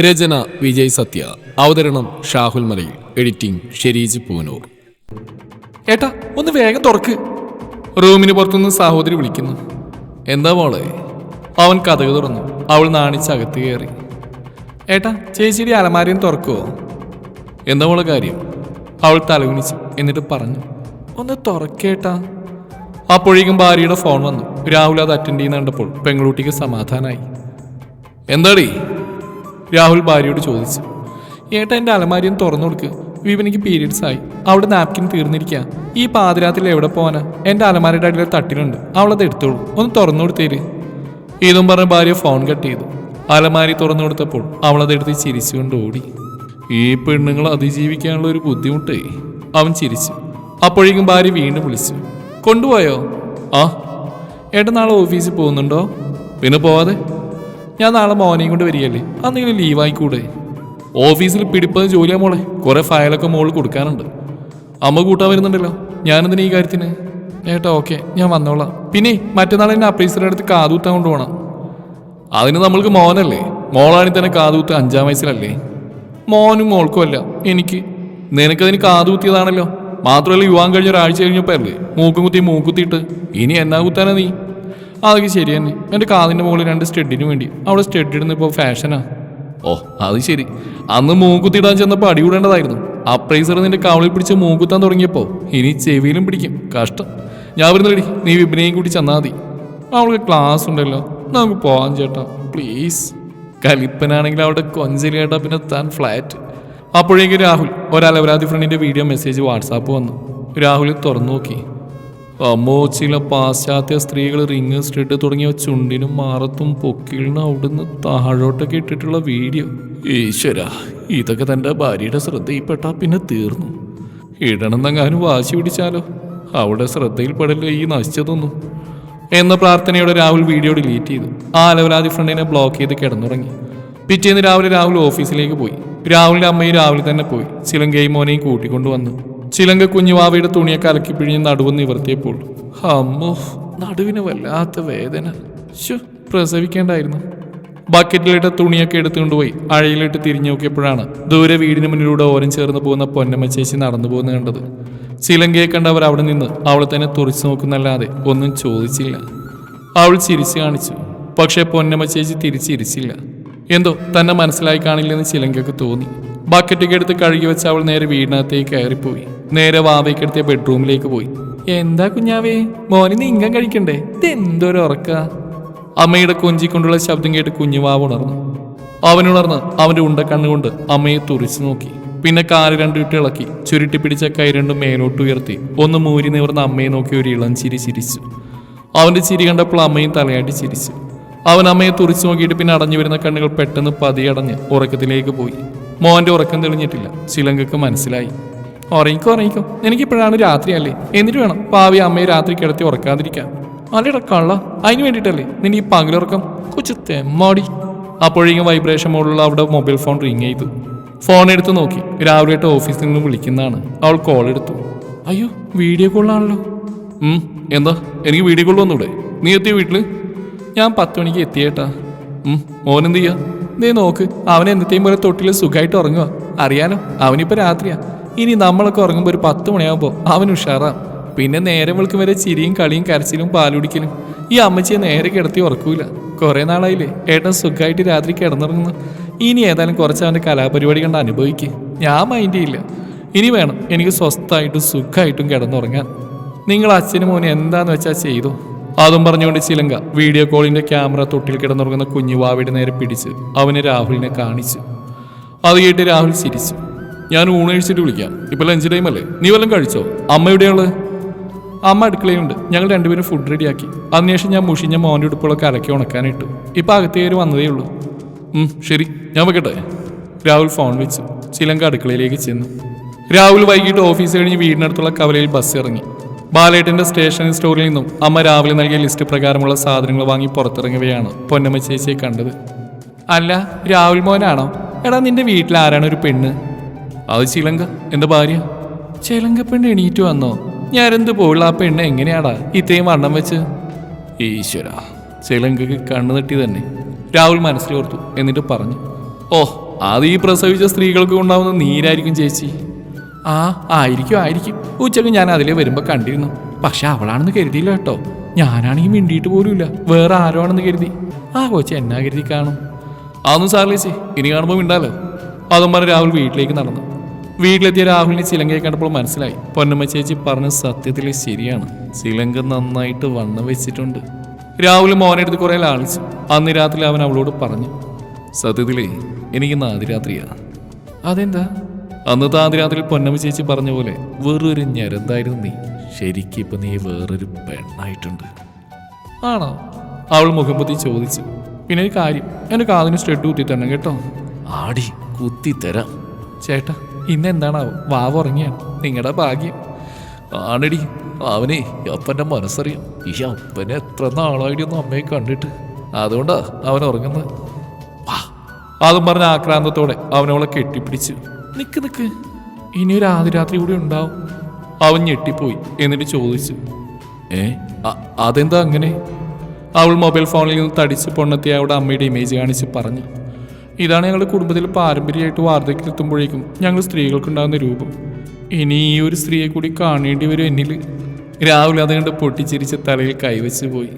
രചന വിജയ് സത്യ. അവതരണം ഷാഹുൽ മലയിൽ. എഡിറ്റിംഗ് ഷെരീജ് പൂനൂർ. ഏട്ടാ ഒന്ന് വേഗം തുറക്ക്. റൂമിന് പുറത്തുനിന്ന് സഹോദരി വിളിക്കുന്നു. എന്താ മോളെ? അവൻ കഥകൾ തുറന്നു. അവൾ നാണിച്ചകത്ത് കയറി. ഏട്ടാ ചേച്ചിയുടെ അലമാരിയും തുറക്കുവോ? എന്താ മോളെ കാര്യം? അവൾ തലകുനിച്ചു എന്നിട്ട് പറഞ്ഞു. ഒന്ന് തുറക്കേട്ടാ അപ്പോഴേക്കും ഭാര്യയുടെ ഫോൺ വന്നു. രാഹുൽ അത് അറ്റൻഡ് ചെയ്യുന്ന കണ്ടപ്പോൾ പെങ്ങളൂട്ടിക്ക് സമാധാനമായി എന്താടീ? രാഹുൽ ഭാര്യയോട് ചോദിച്ചു. ഏട്ട എന്റെ അലമാരിയും തുറന്നു കൊടുക്ക്. വിപണിക്ക് പീരീഡ്സ് ആയി. അവിടെ നാപ്കിൻ തീർന്നിരിക്കുക ഈ പാതിരാത്രിയിൽ എവിടെ പോകാനാ എന്റെ അലമാരയുടെ അടിയിൽ തട്ടിലുണ്ട്. അവളത് എടുത്തോളൂ. ഒന്ന് തുറന്നു കൊടുത്തേര്. ഇതും പറഞ്ഞ ഭാര്യ ഫോൺ കട്ട് ചെയ്തു. അലമാരി തുറന്നു കൊടുത്തപ്പോൾ അവളത് എടുത്ത് ചിരിച്ചുകൊണ്ട് ഓടി. ഈ പെണ്ണുങ്ങൾ അതിജീവിക്കാനുള്ള ഒരു ബുദ്ധിമുട്ടേ. അവൻ ചിരിച്ചു. അപ്പോഴേക്കും ഭാര്യ വീണ്ടും വിളിച്ചു. കൊണ്ടുപോയോ? ആ. ഏട്ടൻ നാളെ ഓഫീസിൽ പോകുന്നുണ്ടോ? പിന്നെ പോവാതെ. ഞാൻ നാളെ മോനെയും കൊണ്ട് വരികയല്ലേ? അന്നെങ്കിലും ലീവായിക്കൂടെ? ഓഫീസിൽ പിടിപ്പത് ജോലിയാ മോളെ. കുറെ ഫയലൊക്കെ മോൾ കൊടുക്കാനുണ്ട് അമ്മ കൂട്ടാൻ വരുന്നുണ്ടല്ലോ. ഞാനെന്തിനാ ഈ കാര്യത്തിന്? ഏട്ടാ ഓക്കെ ഞാൻ വന്നോളാം. പിന്നെ മറ്റന്നാൾ എന്നെ അപ്രീസറുടെ അടുത്ത് കാതൂത്താൻ കൊണ്ടുപോകണം അതിന് നമ്മൾക്ക് മോനല്ലേ? മോളാണെങ്കിൽ തന്നെ കാതൂത്ത് അഞ്ചാം വയസ്സിലല്ലേ? മോനും മോൾക്കും അല്ല. എനിക്ക്. നിനക്കതിന് കാതൂത്തിയതാണല്ലോ. മാത്രമല്ല യുവാൻ കഴിഞ്ഞ ഒരാഴ്ച കഴിഞ്ഞപ്പോൾ അല്ലേ? മൂക്കും കുത്തി മൂക്കുത്തിയിട്ട്. ഇനി എന്നാ കുത്താനാ നീ? അതൊക്കെ ശരി തന്നെ. എന്റെ കാതിന്റെ മുകളിൽ രണ്ട് സ്റ്റെഡിന് വേണ്ടി. അവിടെ സ്റ്റെഡ് ഇടുന്ന ഇപ്പോൾ ഫാഷനാ. ഓ അത് ശരി. അന്ന് മൂക്കുത്തിടാൻ ചെന്നപ്പോൾ ആ അപ്രൈസർ നിന്റെ കാവളിൽ പിടിച്ച് മൂക്കുത്താൻ തുടങ്ങിയപ്പോൾ ഇനി ചെവിയിലും പിടിക്കും. കഷ്ടം. ഞാൻ വരുന്നില്ലടി നീ വിപിനെയും കൂടി ചെന്നാൽ മതി. അവൾക്ക് ക്ലാസ് ഉണ്ടല്ലോ. നമുക്ക് പോവാൻ ചേട്ടാ. പ്ലീസ് കലിപ്പനാണെങ്കിൽ അവിടെ കൊഞ്ചലി ചേട്ടാ പിന്നെ താൻ ഫ്ലാറ്റ് അപ്പോഴേക്കും രാഹുൽ ഒരലവരാതി ഫ്രണ്ടിന്റെ വീഡിയോ മെസ്സേജ് വാട്സാപ്പ് വന്നു. രാഹുൽ തുറന്നു നോക്കി. അമ്മോ ചില പാശ്ചാത്യ സ്ത്രീകൾ റിങ് സ്ട്രിട്ട് തുടങ്ങിയ ചുണ്ടിനും മാറത്തും പൊക്കിളിനും അവിടുന്ന് താഴോട്ടൊക്കെ ഇട്ടിട്ടുള്ള വീഡിയോ. ഈശ്വര ഇതൊക്കെ തന്റെ ഭാര്യയുടെ ശ്രദ്ധയിൽപ്പെട്ടാ പിന്നെ തീർന്നു. ഇടണമെന്നെങ്ങാനും വാശി പിടിച്ചാലോ? അവിടെ ശ്രദ്ധയിൽപ്പെടലോ ഈ നശിച്ചതൊന്നും? എന്ന പ്രാർത്ഥനയോടെ രാഹുൽ വീഡിയോ ഡിലീറ്റ് ചെയ്തു. ആ അലവലാതി ഫ്രണ്ടിനെ ബ്ലോക്ക് ചെയ്ത് കിടന്നുറങ്ങി. പിറ്റേന്ന് രാവിലെ രാഹുൽ ഓഫീസിലേക്ക് പോയി. രാഹുലിന്റെ അമ്മയും രാവിലെ തന്നെ പോയി. ചിലങ്കയും മോനെയും കൂട്ടിക്കൊണ്ടുവന്നു. ചിലങ്ക കുഞ്ഞുവാവയുടെ തുണിയൊക്കെ അലക്കി പിഴിഞ്ഞ് നടുവ് നിവർത്തിയപ്പോൾ അമ്മോ നടുവിന് വല്ലാത്ത വേദന. പ്രസവിക്കേണ്ടായിരുന്നു. ബക്കറ്റിലിട്ട തുണിയൊക്കെ എടുത്തുകൊണ്ടുപോയി അഴയിലിട്ട് തിരിഞ്ഞു നോക്കിയപ്പോഴാണ് ദൂരെ വീടിന് മുന്നിലൂടെ ഓരം ചേർന്ന് പോകുന്ന പൊന്നമ്മ ചേച്ചി നടന്നു പോകുന്നത് കണ്ടത്. ചിലങ്കയെ കണ്ടവർ അവിടെ നിന്ന് അവളെ തന്നെ തുറച്ചു നോക്കുന്നല്ലാതെ ഒന്നും ചോദിച്ചില്ല. അവൾ ചിരിച്ചു കാണിച്ചു. പക്ഷെ പൊന്നമ്മ ചേച്ചി തിരിച്ചിരിച്ചില്ല. എന്തോ തന്നെ മനസ്സിലായി കാണില്ലെന്ന് ചിലങ്കയ്ക്ക് തോന്നി. ബക്കറ്റൊക്കെ എടുത്ത് കഴുകി വെച്ച് അവൾ നേരെ വീടിനകത്തേക്ക് കയറിപ്പോയി. നേരെ വാവയ്ക്കെടുത്തിയ ബെഡ്റൂമിലേക്ക് പോയി. എന്താ കുഞ്ഞാവേ? മോനെ നീ ഇങ്കം കഴിക്കണ്ടേ? ഇതെന്തൊരു ഉറക്ക? അമ്മയുടെ കൊഞ്ചിക്കൊണ്ടുള്ള ശബ്ദം കേട്ട് കുഞ്ഞുവാവ് ഉണർന്നു. അവനുണർന്ന് അവന്റെ ഉണ്ട കണ്ണുകൊണ്ട് അമ്മയെ തുറിച്ചു നോക്കി. പിന്നെ കാൽ രണ്ടു ഇട്ട് ഇളക്കി. ചുരുട്ടി പിടിച്ച കൈ രണ്ടും മേലോട്ട് ഉയർത്തി. ഒന്ന് മൂരി നിവർന്ന് അമ്മയെ നോക്കി ഒരു ഇളം ചിരി ചിരിച്ചു. അവന്റെ ചിരി കണ്ടപ്പോൾ അമ്മയും തലയാട്ടി ചിരിച്ചു. അവൻ അമ്മയെ തുറിച്ചു നോക്കിയിട്ട് പിന്നെ അടഞ്ഞു വരുന്ന കണ്ണുകൾ പെട്ടെന്ന് പതിയടഞ്ഞ് ഉറക്കത്തിലേക്ക് പോയി. മോന്റെ ഉറക്കം തെളിഞ്ഞിട്ടില്ല. ചിലങ്കക്ക് മനസ്സിലായി. ഉറങ്ങിക്കോ ഉറങ്ങിക്കോ എനിക്കിപ്പോഴാണ് രാത്രിയല്ലേ എന്നിട്ട് വേണം പാവി അമ്മയെ രാത്രി കിടത്തി ഉറക്കാതിരിക്കാൻ. അല്ലട കള്ള അതിന് വേണ്ടിയിട്ടല്ലേ നിന്റെ ഈ പകലുറക്കം? കൊച്ചു തെമ്മാടി. അപ്പോഴേക്കും വൈബ്രേഷൻ മോഡുള്ള അവിടെ മൊബൈൽ ഫോൺ റിങ് ചെയ്തു. ഫോൺ എടുത്ത് നോക്കി. രാവിലെ ആയിട്ട് ഓഫീസിൽ നിന്ന് വിളിക്കുന്നതാണ്. അവൾ കോൾ എടുത്തു. അയ്യോ വീഡിയോ കോളാണല്ലോ എന്താ? എനിക്ക് വീഡിയോ കോൾ വന്നൂടെ? നീ എത്തിയ വീട്ടിൽ? ഞാൻ പത്ത് മണിക്ക് എത്തിയേട്ടാ. മോനെന്ത് ചെയ്യാ? നീ നോക്ക് അവൻ എന്നത്തെയും പോലെ തൊട്ടിൽ സുഖമായിട്ട് ഉറങ്ങുക അറിയാനോ അവനിപ്പോ രാത്രിയാ. ഇനി നമ്മളൊക്കെ ഉറങ്ങുമ്പോൾ ഒരു പത്ത് മണിയാകുമ്പോൾ അവൻ ഉഷാറാ. പിന്നെ നേരെ വിളിക്കും വരെ ചിരിയും കളിയും കരച്ചിലും പാലുടിക്കലും ഈ അമ്മച്ചിയെ നേരെ കിടത്തി ഉറക്കൂല. കുറേ നാളായില്ലേ ഏട്ടൻ സുഖമായിട്ട് രാത്രി കിടന്നിറങ്ങുന്നു. ഇനി ഏതായാലും കുറച്ച് അവന്റെ കലാപരിപാടി കണ്ട് അനുഭവിക്കുക ഞാൻ മൈൻഡ് ചെയ്യില്ല. ഇനി വേണം എനിക്ക് സ്വസ്ഥമായിട്ടും സുഖമായിട്ടും കിടന്നുറങ്ങാൻ. നിങ്ങൾ അച്ഛനും മോനെ എന്താന്ന് വെച്ചാൽ ചെയ്തു? അതും പറഞ്ഞുകൊണ്ട് ചിലങ്ക വീഡിയോ കോളിന്റെ ക്യാമറ തൊട്ടിൽ കിടന്നുറങ്ങുന്ന കുഞ്ഞുവാവയുടെ നേരെ പിടിച്ച് അവന് രാഹുലിനെ കാണിച്ചു. അത് കേട്ട് രാഹുൽ ചിരിച്ചു. ഞാൻ ഊണ് കഴിച്ചിട്ട് വിളിക്കാം. ഇപ്പൊ ലഞ്ച് ടൈം അല്ലേ? നീ വല്ലതും കഴിച്ചോ? അമ്മ എവിടെയാണ്? അമ്മ അടുക്കളയുണ്ട് ഞങ്ങൾ രണ്ടുപേരും ഫുഡ് റെഡിയാക്കി അതിനുശേഷം ഞാൻ മുഷിഞ്ഞ മോന്റെ ഉടുപ്പുകളൊക്കെ അലക്കി ഉണക്കാനിട്ടു ഇപ്പൊ അകത്തേര് വന്നതേ ഉള്ളൂ. ശരി. ഞാൻ വെക്കട്ടെ? രാഹുൽ ഫോൺ വെച്ചു. ചിലങ്ക അടുക്കളയിലേക്ക് ചെന്നു. രാഹുൽ വൈകിട്ട് ഓഫീസ് കഴിഞ്ഞ് വീടിനടുത്തുള്ള കവലയിൽ ബസ് ഇറങ്ങി. ബാലേട്ടന്റെ സ്റ്റേഷനറി സ്റ്റോറിൽ നിന്നും അമ്മ രാവിലെ നൽകിയ ലിസ്റ്റ് പ്രകാരമുള്ള സാധനങ്ങൾ വാങ്ങി പുറത്തിറങ്ങുകയാണ് പൊന്നമ്മ ചേച്ചിയെ കണ്ടത്. അല്ല രാഹുൽ മോനാണോ? എടാ നിന്റെ വീട്ടിൽ ആരാണ് ഒരു പെണ്ണ്? അത് ചിലങ്ക എന്റെ ഭാര്യ? ചിലങ്ക പെണ്ണ് എണീറ്റ് വന്നോ? ഞാനെന്ത് പോയുള്ള ആ പെണ്ണ് എങ്ങനെയാടാ? ഇത്രയും വണ്ണം വെച്ച്. ഈശ്വര ചിലങ്കക്ക് കണ്ണു തട്ടി തന്നെ. രാഹുൽ മനസ്സിലോർത്തു. എന്നിട്ട് പറഞ്ഞു ഓ അത് ഈ പ്രസവിച്ച സ്ത്രീകൾക്ക് ഉണ്ടാവുന്ന നീരായിരിക്കും ചേച്ചി. ആ ആയിരിക്കും ആയിരിക്കും. ഉച്ചയ്ക്ക് ഞാൻ അതിലെ വരുമ്പോൾ കണ്ടിരുന്നു. പക്ഷെ അവളാണെന്ന് കരുതിയില്ല കേട്ടോ. ഞാനാണെങ്കിൽ മിണ്ടിയിട്ട് പോലുമില്ല. വേറെ ആരോ ആണെന്ന് കരുതി. ആ കൊച്ചി എന്നാ കരുതി കാണും? അതൊന്നും സാറിലേച്ചി ഇനി കാണുമ്പോൾ മിണ്ടാലോ? അതും പറഞ്ഞ് രാഹുൽ വീട്ടിലേക്ക് നടന്നു. വീട്ടിലെത്തിയ രാഹുലിനെ ചിലങ്കയെ കണ്ടപ്പോൾ മനസ്സിലായി. പൊന്നമ്മ ചേച്ചി പറഞ്ഞ സത്യത്തിൽ ശരിയാണ്. ചിലങ്ക നന്നായിട്ട് വണ്ണം വെച്ചിട്ടുണ്ട്. രാഹുൽ മോനെ മോനെടുത്ത് കുറെ ലാളിച്ചു. അന്ന് രാത്രി അവൻ അവളോട് പറഞ്ഞു സത്യത്തിലേ എനിക്ക് നാദിരാത്രിയാ. അതെന്താ? അന്നത്തെ ആതിരാത്രി പൊന്നമ്മ ചേച്ചി പറഞ്ഞ പോലെ വേറൊരു ഞരന്തായിരുന്നു നീ. ശരിക്കും ഇപ്പൊ നീ വേറൊരു പെണ്ണായിട്ടുണ്ട്. ആണോ? അവൾ മുഖം പൊത്തി ചോദിച്ചു. പിന്നെ ഒരു കാര്യം എന്റെ കാതിന് സ്റ്റെഡ് കുത്തി തരണം കേട്ടോ. ആടി കുത്തി തരാം ചേട്ടാ ഇന്ന് എന്താണാവോ വാവ് ഉറങ്ങിയാണ് നിങ്ങളുടെ ഭാഗ്യം. ആണടി അവനെ അപ്പന്റെ മനസ്സറിയാം. ഈ അപ്പനെ എത്ര നാളായിട്ട് ഒന്നും അമ്മയെ കണ്ടിട്ട്. അതുകൊണ്ടാ അവൻ ഉറങ്ങുന്നത്. അതും പറഞ്ഞ ആക്രാന്തത്തോടെ അവനവളെ കെട്ടിപ്പിടിച്ച്. നിക്ക് നിക്ക്. ഇനി ഒരു ആദ്യരാത്രി കൂടി ഉണ്ടാവും. അവൻ ഞെട്ടിപ്പോയി എന്നിട്ട് ചോദിച്ചു. ഏ അതെന്താ അങ്ങനെ? അവൾ മൊബൈൽ ഫോണിൽ നിന്ന് തടിച്ച് പൊണ്ണത്തി അവളുടെ അമ്മയുടെ ഇമേജ് കാണിച്ച് പറഞ്ഞു. ഇതാണ് ഞങ്ങളുടെ കുടുംബത്തിൽ പാരമ്പര്യമായിട്ട് വാർദ്ധക്യത്തിലെത്തുമ്പോഴേക്കും ഞങ്ങൾ സ്ത്രീകൾക്കുണ്ടാകുന്ന രൂപം. ഇനി ഈ ഒരു സ്ത്രീയെ കൂടി കാണേണ്ടി വരും എന്നിൽ രാവിലെ അത് കണ്ട് പൊട്ടിച്ചിരിച്ച് തലയിൽ കൈവച്ച് പോയി.